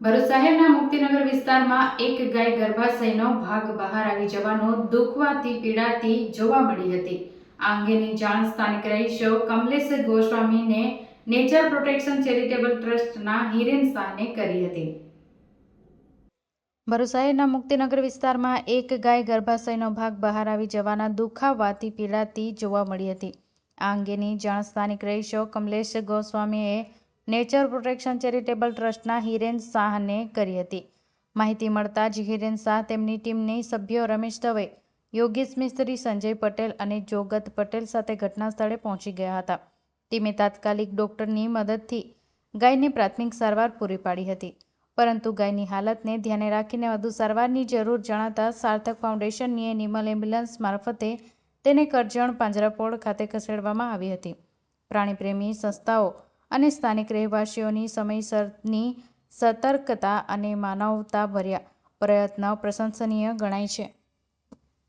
ભરૂચ શહેરના મુક્તિનગર વિસ્તારમાં એક ગાય ગર્ભાશયનો ભાગ બહાર આવી જવાનો દુખવાથી પીડાતી જોવા મળી હતી. આ અંગેની જાણ સ્થાનિક રહીશો કમલેશ ગોસ્વામીને નેચર પ્રોટેક્શન ચેરિટેબલ ટ્રસ્ટના હિરેન શાહને કરી હતી. ભરૂચ મુક્તિનગર વિસ્તારમાં એક ગાય ગર્ભાશયનો ભાગ બહાર આવી જવાના દુખાવાથી પીડાતી જોવા મળી હતી. આ અંગેની જાણ સ્થાનિક રહીશો કમલેશ ગોસ્વામીએ નેચર પ્રોટેક્શન ચેરિટેબલ ટ્રસ્ટના હિરેન શાહને કરી હતી. માહિતી મળતા જ હિરેન શાહ તેમની ટીમની સભ્યો રમેશ દવે, યોગેશ મિસ્ત્રી સંજય પટેલ અને જોગત પટેલ સાથે ઘટના સ્થળે પહોંચી ગયા હતા. ટીમે તાત્કાલિક ડોક્ટરની મદદથી ગાયને પ્રાથમિક સારવાર પૂરી પાડી હતી. પરંતુ ગાયની હાલતને ધ્યાને રાખીને વધુ સારવારની જરૂર જણાતા સાર્થક ફાઉન્ડેશનની એનિમલ એમ્બ્યુલન્સ મારફતે તેને કરજણ પાંજરાપોળ ખાતે ખસેડવામાં આવી હતી. પ્રાણીપ્રેમી સંસ્થાઓ અને સ્થાનિક રહેવાસીઓની સમયસરની સતર્કતા અને માનવતાભર્યા પ્રયત્ન પ્રશંસનીય ગણાય છે.